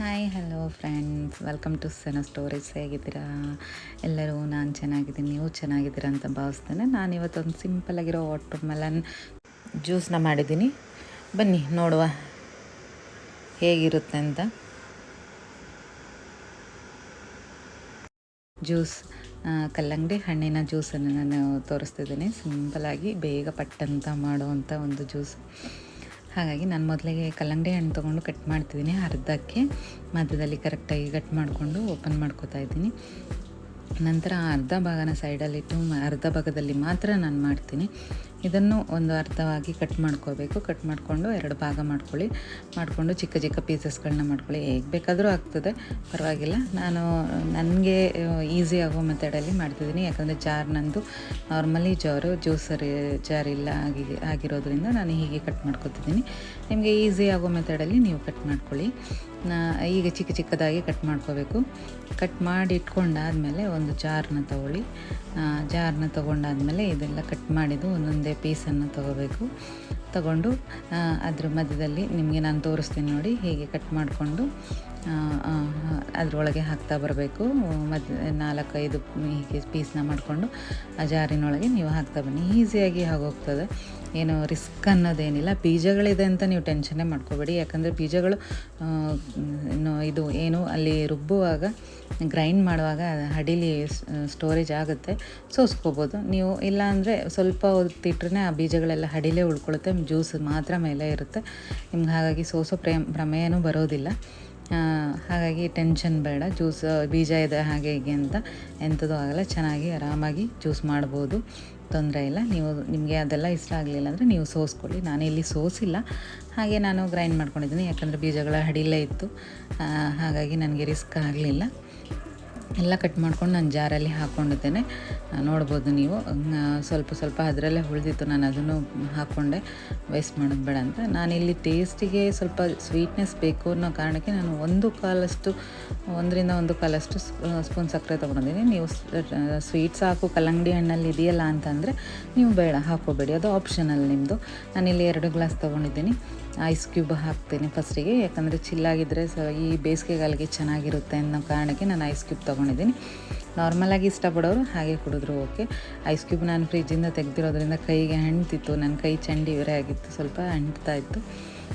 Hi hello friends welcome to Sena stories ಹೇಗಿದ್ದೀರಾ? ಎಲ್ಲರೂ ನಾನು ಚೆನ್ನಾಗಿದ್ದೀನಿ, ನೀವು ಚೆನ್ನಾಗಿದ್ದೀರಾ ಅಂತ ಭಾವಿಸ್ತೇನೆ. ನಾನು ಇವತ್ತೊಂದು ಸಿಂಪಲಾಗಿರೋ ವಾಟರ್ ಮೆಲನ್ ಜ್ಯೂಸನ್ನ ಮಾಡಿದ್ದೀನಿ. ಬನ್ನಿ, ನೋಡುವ ಹೇಗಿರುತ್ತೆ ಅಂತ. ಜ್ಯೂಸ್ ಕಲ್ಲಂಗಡಿ ಹಣ್ಣಿನ ಜ್ಯೂಸನ್ನು ನಾನು ತೋರಿಸ್ತಿದ್ದೀನಿ. ಸಿಂಪಲಾಗಿ ಬೇಗ ಪಟ್ಟಂತ ಮಾಡುವಂಥ ಒಂದು ಜ್ಯೂಸ್ ಹಾಗಾಗಿ ನಾನು ಮೊದಲಿಗೆ ಕಲ್ಲಂಗಡಿ ಹಣ್ಣು ತೊಗೊಂಡು ಕಟ್ ಮಾಡ್ತಿದ್ದೀನಿ, ಅರ್ಧಕ್ಕೆ ಮಧ್ಯದಲ್ಲಿ ಕರೆಕ್ಟಾಗಿ ಕಟ್ ಮಾಡಿಕೊಂಡು ಓಪನ್ ಮಾಡ್ಕೋತಾ ಇದ್ದೀನಿ. ನಂತರ ಅರ್ಧ ಭಾಗನ ಸೈಡಲ್ಲಿಟ್ಟು ಅರ್ಧ ಭಾಗದಲ್ಲಿ ಮಾತ್ರ ನಾನು ಮಾಡ್ತೀನಿ. ಇದನ್ನು ಒಂದು ಅರ್ಧವಾಗಿ ಕಟ್ ಮಾಡ್ಕೋಬೇಕು ಕಟ್ ಮಾಡಿಕೊಂಡು ಎರಡು ಭಾಗ ಮಾಡ್ಕೊಳ್ಳಿ. ಮಾಡಿಕೊಂಡು ಚಿಕ್ಕ ಚಿಕ್ಕ ಪೀಸಸ್ಗಳನ್ನ ಮಾಡ್ಕೊಳ್ಳಿ. ಹೇಗೆ ಬೇಕಾದರೂ ಆಗ್ತದೆ. ಪರವಾಗಿಲ್ಲ. ನಾನು, ನನಗೆ ಈಸಿ ಆಗೋ ಮೆಥಡಲ್ಲಿ ಮಾಡ್ತಿದ್ದೀನಿ. ಯಾಕಂದರೆ ಜಾರ್ ನಂದು ನಾರ್ಮಲಿ ಜಾರು ಜ್ಯೂಸರ್ ಜಾರ್ ಇಲ್ಲ ಆಗಿ ಆಗಿರೋದ್ರಿಂದ ನಾನು ಹೀಗೆ ಕಟ್ ಮಾಡ್ಕೊತಿದ್ದೀನಿ. ನಿಮಗೆ ಈಸಿ ಆಗೋ ಮೆಥಡಲ್ಲಿ ನೀವು ಕಟ್ ಮಾಡ್ಕೊಳ್ಳಿ. ಈಗ ಚಿಕ್ಕ ಚಿಕ್ಕದಾಗಿ ಕಟ್ ಮಾಡ್ಕೋಬೇಕು. ಕಟ್ ಮಾಡಿ ಇಟ್ಕೊಂಡಾದಮೇಲೆ ಒಂದು ಜಾರ್ನ ತಗೊಳ್ಳಿ. ಜಾರನ್ನ ಜಾರ್ನ ತೊಗೊಂಡಾದ್ಮೇಲೆ ಇದೆಲ್ಲ ಕಟ್ ಮಾಡಿದ್ದು ಒಂದೊಂದೇ ಪೀಸನ್ನು ತಗೋಬೇಕು. ತಗೊಂಡು ಅದ್ರ ಮಧ್ಯದಲ್ಲಿ ನಿಮಗೆ ನಾನು ತೋರಿಸ್ತೀನಿ ನೋಡಿ, ಹೀಗೆ ಕಟ್ ಮಾಡಿಕೊಂಡು ಅದರೊಳಗೆ ಹಾಕ್ತಾ ಬರಬೇಕು. ಮತ್ತು ನಾಲ್ಕೈದು ಹೀಗೆ ಪೀಸ್ನ ಮಾಡಿಕೊಂಡು ಆ ಜಾರಿನೊಳಗೆ ನೀವು ಹಾಕ್ತಾ ಬನ್ನಿ. ಈಸಿಯಾಗಿ ಆಗೋಗ್ತದೆ. ಏನು ರಿಸ್ಕ್ ಅನ್ನೋದೇನಿಲ್ಲ. ಬೀಜಗಳಿದೆ ಅಂತ ನೀವು ಟೆನ್ಷನ್ನೇ ಮಾಡ್ಕೋಬೇಡಿ. ಯಾಕಂದರೆ ಬೀಜಗಳು ಇದು ಏನು ಅಲ್ಲಿ ರುಬ್ಬುವಾಗ, ಗ್ರೈಂಡ್ ಮಾಡುವಾಗ ಹಡೀಲಿ ಸ್ಟೋರೇಜ್ ಆಗುತ್ತೆ. ಸೋಸ್ಕೋಬೋದು. ನೀವು ಇಲ್ಲಾಂದರೆ ಸ್ವಲ್ಪ ಹೊತ್ತಿಟ್ರೆ ಆ ಬೀಜಗಳೆಲ್ಲ ಹಡಿಲೇ ಉಳ್ಕೊಳ್ಳುತ್ತೆ ಜ್ಯೂಸ್ ಮಾತ್ರ ಮೇಲೆ ಇರುತ್ತೆ. ನಿಮ್ಗೆ ಹಾಗಾಗಿ ಸೋಸೋ ಪ್ರೇಮ್ ಬರೋದಿಲ್ಲ. ಹಾಗಾಗಿ ಟೆನ್ಷನ್ ಬೇಡ, ಜ್ಯೂಸ್ ಬೀಜ ಇದೆ ಹಾಗೆ ಹೀಗೆ ಅಂತ ಎಂಥದ್ದು ಆಗಲ್ಲ, ಚೆನ್ನಾಗಿ ಆರಾಮಾಗಿ ಜ್ಯೂಸ್ ಮಾಡ್ಬೋದು, ತೊಂದರೆ ಇಲ್ಲ. ನೀವು, ನಿಮಗೆ ಅದೆಲ್ಲ ಇಷ್ಟ ಆಗಲಿಲ್ಲ ಅಂದರೆ ನೀವು ಸೋಸ್ಕೊಳ್ಳಿ. ನಾನು ಇಲ್ಲಿ ಸೋಸಿಲ್ಲ, ಹಾಗೆ ನಾನು ಗ್ರೈಂಡ್ ಮಾಡ್ಕೊಂಡಿದ್ದೀನಿ. ಯಾಕಂದರೆ ಬೀಜಗಳ ಹಡಿಲೇ ಇತ್ತು ಹಾಗಾಗಿ ನನಗೆ ರಿಸ್ಕ್ ಆಗಲಿಲ್ಲ. ಎಲ್ಲ ಕಟ್ ಮಾಡ್ಕೊಂಡು ನಾನು ಜಾರಲ್ಲಿ ಹಾಕ್ಕೊಂಡಿದ್ದೇನೆ. ನೋಡ್ಬೋದು ನೀವು. ಸ್ವಲ್ಪ ಸ್ವಲ್ಪ ಅದರಲ್ಲೇ ಉಳಿದಿತ್ತು ನಾನು ಅದನ್ನು ಹಾಕ್ಕೊಂಡೆ. ವೇಸ್ಟ್ ಮಾಡೋದು ಬೇಡ ಅಂತ. ನಾನಿಲ್ಲಿ ಟೇಸ್ಟಿಗೆ ಸ್ವಲ್ಪ ಸ್ವೀಟ್ನೆಸ್ ಬೇಕು ಅನ್ನೋ ಕಾರಣಕ್ಕೆ ನಾನು ಒಂದು ಕಾಲಷ್ಟು, ಒಂದರಿಂದ ಒಂದು ಕಾಲಷ್ಟು ಸ್ಪೂನ್ ಸಕ್ಕರೆ ತೊಗೊಂಡಿದ್ದೀನಿ. ನೀವು ಸ್ವೀಟ್ ಸಾಕು, ಕಲ್ಲಂಗಡಿ ಹಣ್ಣಲ್ಲಿ ಇದೆಯಲ್ಲ ಅಂತಂದರೆ ನೀವು ಬೇಡ ಹಾಕೋಬೇಡಿ ಅದು ಆಪ್ಷನಲ್ ನಿಮ್ಮದು ನಾನಿಲ್ಲಿ ಎರಡು ಗ್ಲಾಸ್ ತೊಗೊಂಡಿದ್ದೀನಿ. ಐಸ್ ಕ್ಯೂಬ್ ಹಾಕ್ತೇನೆ ಫಸ್ಟಿಗೆ ಯಾಕಂದರೆ ಚಿಲ್ಲಾಗಿದ್ದರೆ ಸೊ ಈ ಬೇಸಿಗೆಗಾಲಿಗೆ ಚೆನ್ನಾಗಿರುತ್ತೆ ಅನ್ನೋ ಕಾರಣಕ್ಕೆ ನಾನು ಐಸ್ ಕ್ಯೂಬ್ ತೊಗೊಂಡಿದ್ದೀನಿ. ನಾರ್ಮಲಾಗಿ ಇಷ್ಟಪಡೋರು ಹಾಗೆ ಕುಡಿದ್ರು ಓಕೆ. ಐಸ್ ಕ್ಯೂಬ್ ನಾನು ಫ್ರಿಜ್ಜಿಂದ ತೆಗೆದಿರೋದ್ರಿಂದ ಕೈಗೆ ಅಂಟ್ತಿತ್ತು ನನ್ನ ಕೈ ಚಂಡಿ ಇವರೇ ಆಗಿತ್ತು ಸ್ವಲ್ಪ ಅಂಟ್ತಾ ಇತ್ತು.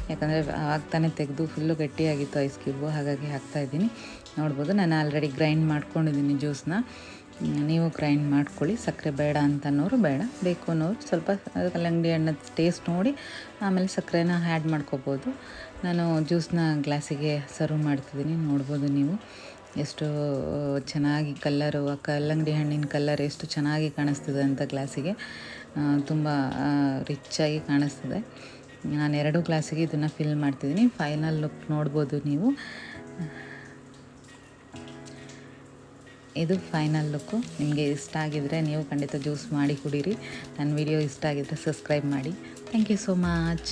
ಯಾಕಂದರೆ ಆಗ್ತಾನೆ ತೆಗೆದು ಫುಲ್ಲು ಗಟ್ಟಿಯಾಗಿತ್ತು ಐಸ್ ಕ್ಯೂಬು ಹಾಗಾಗಿ ಹಾಕ್ತಾಯಿದ್ದೀನಿ ನೋಡ್ಬೋದು ನಾನು ಆಲ್ರೆಡಿ ಗ್ರೈಂಡ್ ಮಾಡ್ಕೊಂಡಿದ್ದೀನಿ ಜ್ಯೂಸ್ನ ಹ್ಮ್, ನೀವು ಗ್ರೈಂಡ್ ಮಾಡ್ಕೊಳ್ಳಿ. ಸಕ್ಕರೆ ಬೇಡ ಅಂತ ಅನ್ನೋರು ಬೇಡ. ಬೇಕು ಅನ್ನೋರು ಸ್ವಲ್ಪ ಕಲ್ಲಂಗಡಿ ಹಣ್ಣದ ಟೇಸ್ಟ್ ನೋಡಿ, ಆಮೇಲೆ ಸಕ್ಕರೆನ ಆ್ಯಡ್ ಮಾಡ್ಕೋಬೋದು. ನಾನು ಜ್ಯೂಸ್ನ ಗ್ಲಾಸಿಗೆ ಸರ್ವ್ ಮಾಡ್ತಿದ್ದೀನಿ. ನೋಡ್ಬೋದು ನೀವು ಎಷ್ಟು ಚೆನ್ನಾಗಿ ಕಲ್ಲರು ಆ ಕಲ್ಲಂಗಡಿ ಹಣ್ಣಿನ ಕಲ್ಲರ್ ಎಷ್ಟು ಚೆನ್ನಾಗಿ ಕಾಣಿಸ್ತಿದೆ ಅಂತ ಗ್ಲಾಸಿಗೆ. ತುಂಬ ರಿಚ್ಚಾಗಿ ಕಾಣಿಸ್ತಿದೆ. ನಾನು ಎರಡು ಗ್ಲಾಸಿಗೆ ಇದನ್ನು ಫಿಲ್ ಮಾಡ್ತಿದ್ದೀನಿ. ಫೈನಲ್ ಲುಕ್ ನೋಡ್ಬೋದು ನೀವು. ಇದು ಫೈನಲ್ ಲುಕ್ಕು ನಿಮಗೆ ಇಷ್ಟ ಆಗಿದರೆ ನೀವು ಖಂಡಿತ ಜ್ಯೂಸ್ ಮಾಡಿ ಕುಡೀರಿ. ನನ್ನ ವಿಡಿಯೋ ಇಷ್ಟ ಆಗಿದರೆ ಸಬ್ಸ್ಕ್ರೈಬ್ ಮಾಡಿ. Thank you so much